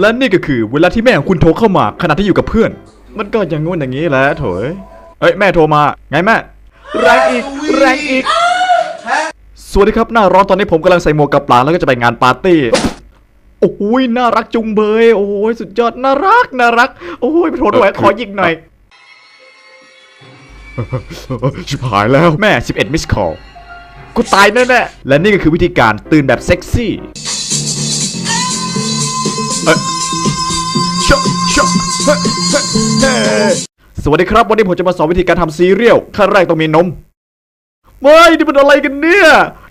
และนี่ก็คือเวลาที่แม่ของคุณโทรเข้ามาขณะที่อยู่กับเพื่อน มันก็อย่างงู้นอย่างนี้แหละโถยเอ้ยแม่โทรมา ไงแม่แรงอีกแรงอีก สวัสดีครับหน้าร้อนตอนนี้ผมกำลังใส่หมวกกับปลาแล้วก็จะไปงานปาร์ตี้โอ้ยน่ารักจุงเบย โอ้ยสุดยอดน่ารักน่ารัก โอ้ยไปโทรด้วยขอยิงหน่อยชิบหายแล้วแม่ 11 มิสคอลกูตายแน่ๆและนี่ก็คือวิธีการตื่นแบบเซ็กซี่ สวัสดีครับ วันนี้ผมจะมาสอนวิธีการทำซีเรียลขั้นแรกต้องมีนมเฮ้ยนี่มันอะไรกันเนี่ย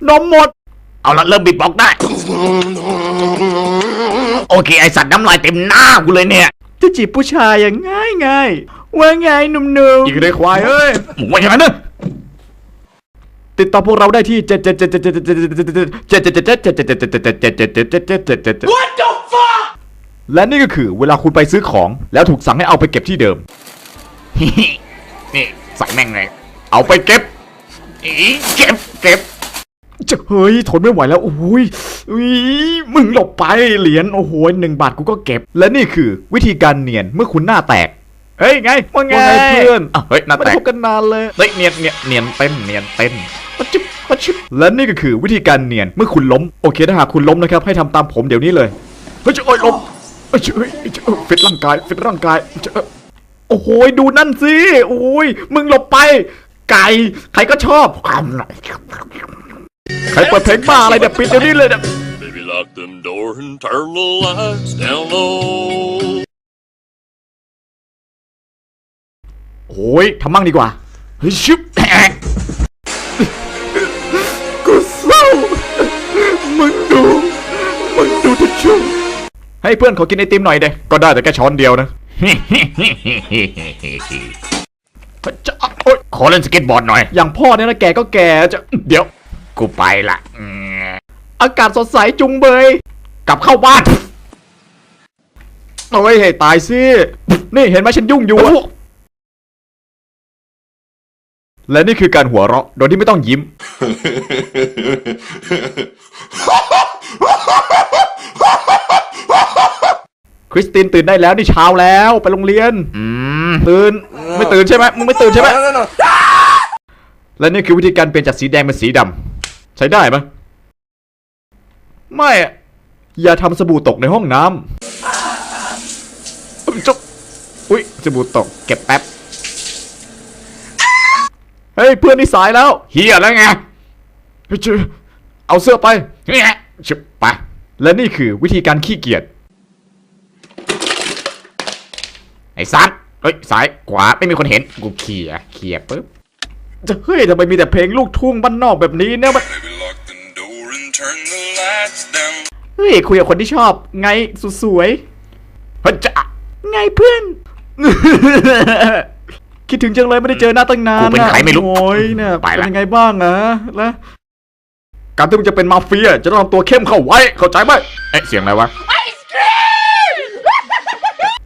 นมหมด เอาละเริ่มบีบบอกได้ โอเค ไอสัตว์น้ำลายเต็มหน้ากูเลยเนี่ย จะจีบผู้ชายอย่างง่ายง่ายๆว่าไงหนุ่มๆอีกเลยควายเอ้ยหมูว่าอย่างนั้นเนอะติดต่อพวกเราได้ที่เจ็ด และนี่ก็คือเวลาคุณไปซื้อของแล้วถูกสั่งให้เอาไปเก็บที่เดิม นี่ใส่แม่งเลย เอาไปเก็บอีเก็บเก็บจะเฮ้ยทนไม่ไหวแล้วโอ้ยอีมึงหลบไปเหรียญโอ้โหหนึ่งบาทกูก็เก็บ และนี่คือวิธีการเนียนเมื่อคุณหน้าแตก เฮ้ยไงว่าไงเพื่อนเฮ้ยหน้าแตกไม่พบกันนานเลยเนียนเนียนเนียนเต้นเนียนเต้นมาชิบมาชิบและนี่ก็คือวิธีการเนียนเมื่อคุณล้ม โอเคถ้าหากคุณล้มนะครับให้ทำตามผมเดี๋ยวนี้เลยเฮ้ยจะโอ้ยล้ม เฮ้ยเฮ้ยเฮ้ยฟิตร่างกายฟิตร่างกายจะโอ้โหดูนั่นสิโอ้ยมึงหลบไป ไก่ใครก็ชอบใครเปิดเพลงบ้าอะไรเดี๋ยวปิดเดี๋ยวนี้เลยเนี่ย Baby, lock them doors and turn the lights down low. โอ้ยทำมั่งดีกว่าเฮ้ยชิบ ให้เพื่อนขอกินไอติมหน่อยเด้ก็ได้แต่แค่ช้อนเดียวนะจะโอ๊ยขอเล่นสเก็ตบอร์ดหน่อย อย่างพ่อเนี่ยนะแกก็แกจะเดี๋ยว กูไปละอืมอากาศสดใสจุงเบย กลับเข้าบ้านโอ้ยให้ตายสินี่เห็นไหมฉันยุ่งอยู่อะและนี่คือการหัวเราะ โดยที่ไม่ต้องยิ้มค ริสตินตื่นได้แล้วนี่เช้าแล้วไปโรงเรียน อืมตื่นไม่ตื่นใช่ไหมมึงไม่ตื่นใช่ไหมและนี่คือวิธีการเปลี่ยนจากสีแดงเป็นสีดำใช้ได้ไหมไม่อะอย่าทำสบู่ตกในห้องน้ำจบอุ้ยสบู่ตกเก็บแป๊บเฮ้ยเพื่อนนี่สายแล้วเฮียแล้วไงเฮ้ยเจอเอาเสื้อไปเฮียชิบไปและนี่คือวิธีการขี้เกียจ ไอ้สัตว์เฮ้ยซ้ายขวาไม่มีคนเห็นกูเขี่ยเขี่ยปุ๊บจะเฮ้ยทำไมมีแต่เพลงลูกทุ่งบ้านนอกแบบนี้เนี่ยมัน Baby, lock them door and turn the lights down. เฮ้ยคุยกับคนที่ชอบ ไงสุดสวยเฮ้ยจะไงเพื่อน คิดถึงจังเลยไม่ได้เจอหน้าตั้งนานกูเป็นใครไม่รู้โอ้ยเนี่ยไปละเป็นยังไงบ้างอะแล้วการที่มึงจะเป็นมาเฟีย จะต้องทำตัวเข้มเข้าไว้ เข้าใจไหมเอ๊ะเสียงอะไรวะ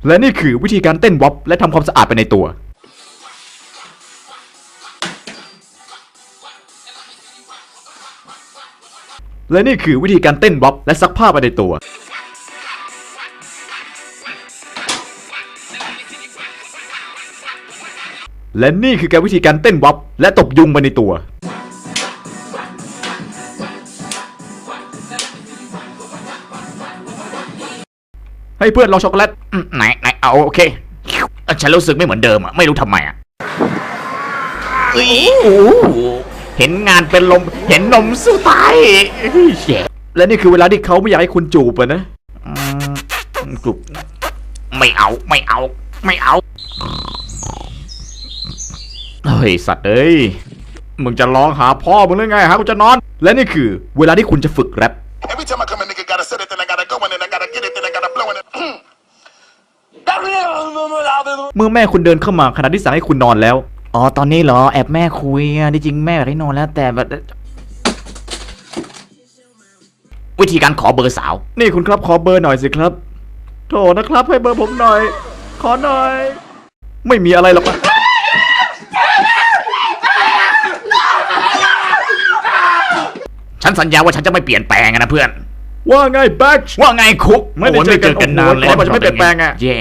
และนี่คือวิธีการเต้นวอปและทำความสะอาดไปในตัว และนี่คือวิธีการเต้นวอปและซักผ้าไปในตัว และนี่คือการวิธีการเต้นวับและตบยุงไปในตัว ให้เพื่อนลองช็อกโกแลตอืมไหนไหนเอาโอเคเอ้าฉันรู้สึกไม่เหมือนเดิมอะไม่รู้ทำไมอะเอ้ยโอ้โหเห็นงานเป็นลมเห็นนมสู้ตายเฮ้ยเชี่ยและนี่คือเวลาที่เขาไม่อยากให้คุณจูบอะนะอืมกรุบไม่เอาไม่เอา ไม่เอาเฮ้ยสัตว์เอ้ยมึงจะร้องหาพ่อมึงหรือไงหากูจะนอน และนี่คือเวลาที่คุณจะฝึกแรป Every time I come, a เมื่อแม่คุณเดินเข้ามาขณะที่สั่งให้คุณนอนแล้ว อ๋อ ตอนนี้เหรอ แอบแม่คุยอะที่จริงแม่อยากให้นอนแล้ว แต่แบบวิธีการขอเบอร์สาว นี่คุณครับขอเบอร์หน่อยสิครับโถนะครับให้เบอร์ผมหน่อย ขอหน่อย ไม่มีอะไรหรอกนะฉันสัญญาว่าฉันจะไม่เปลี่ยนแปลงอะนะเพื่อน ว่าไงแบ็คว่าไงคุกไม่ได้โอ้ยเจอกันไม่เจอกันนานแล้วโอ้โหขอให้มันจะไม่เปลี่ยนแปลงอะแย่